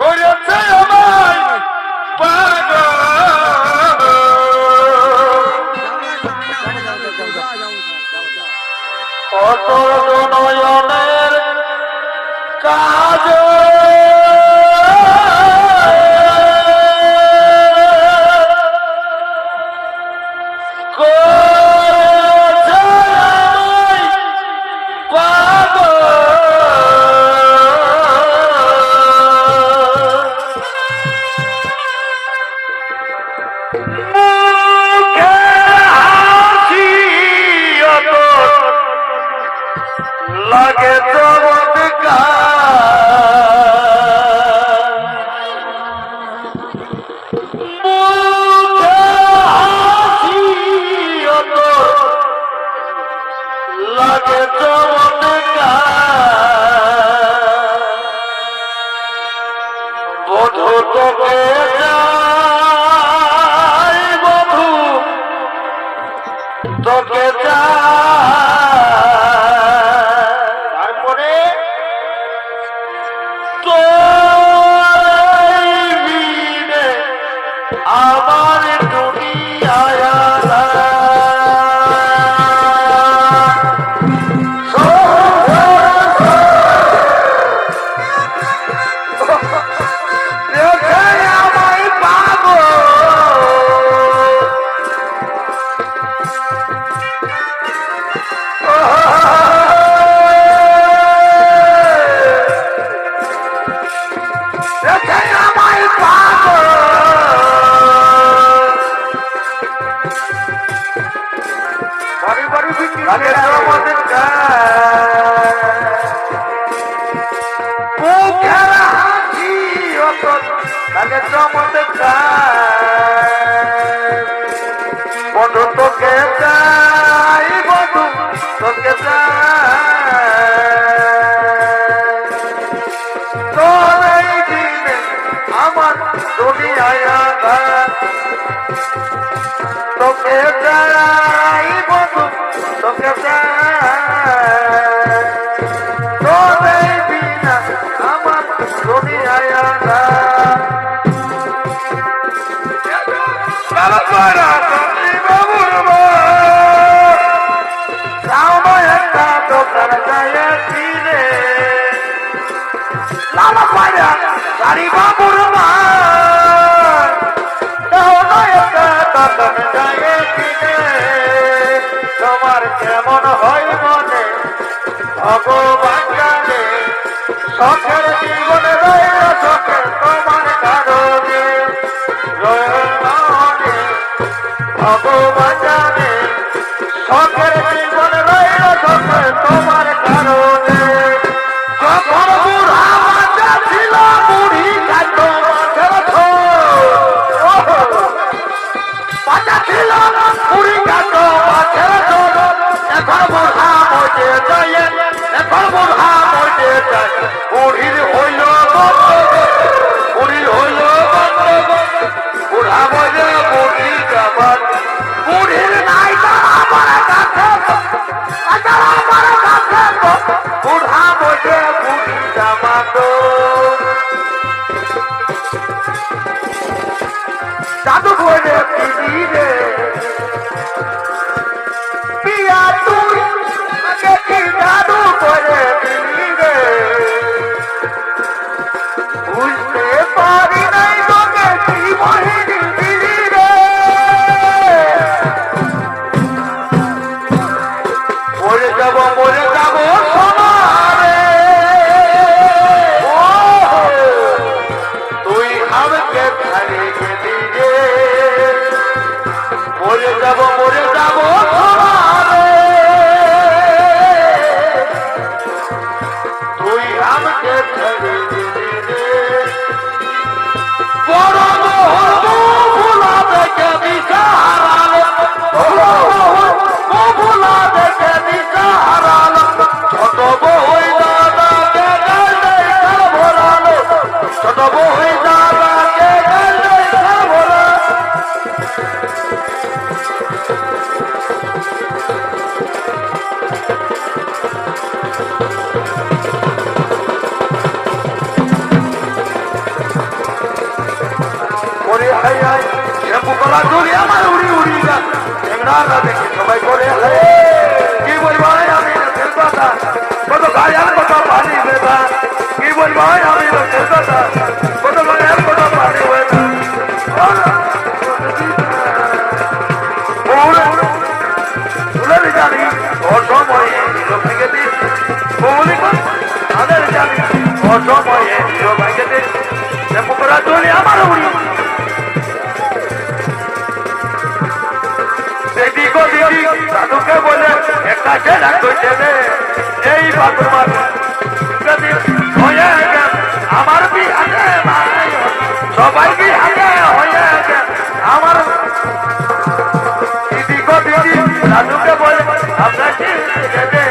করেছে আমায় অতল নয়নের কাজ। করেছে লাগে লাগে চমৎকার বধু তোকে আমাদের মুখের হাসি অত তাকে চাই বধু তোকে চাই। দুনিয়ায় তোকে চাই বধু তোকে তোর এই বিনা আমার দুনিয়ায় তারা তারা বাবুর রামায় দোকান যায় ফিরে লালা পায়া গাড়ি বাবুর মা। দোকান যায় ফিরে তোমার কেমন হয় মনে? ভগবান জানে শখের জীবন রইল শখে তোমার কারণে রইল ভগবান জানে শখের জীবন রইল শখে বাচ্চা ছিল বুড়ি কাটো মাছের এখন বুড়া মজে যায় এখন বুড়া মজে যায় বুড়ির হইল বুড়ির হইল বুড়া মজে বুড়ি যাবার বুড়ির নাই তার আমার কাছে তার আমার কাছে বুড়া মজে বুড়ি জামাতো জাদু করে পিড়িরে পিয়া Пусть তোরা দুনিয়া আমার উড়ি উড়ি যা ঠেকড়ার না দেখি সবাই করে কি বলবো আমি খেলবাটা কত গাড়ি আর কত পানি বেটা কি বলবো আমি খেলবাটা কত গাড়ি আর কত বাথরুমার যদি হয়ে গেল আমার কি হাতে সবাই কি হাতে হয়ে গেল আমার দিদি গো দিদি দাদুকে বলে আপনার কি দে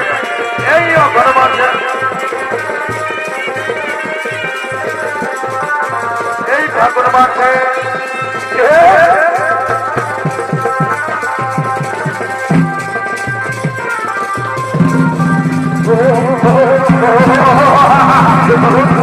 এই অগরবার এই ঠাকুর মাঠে por favor.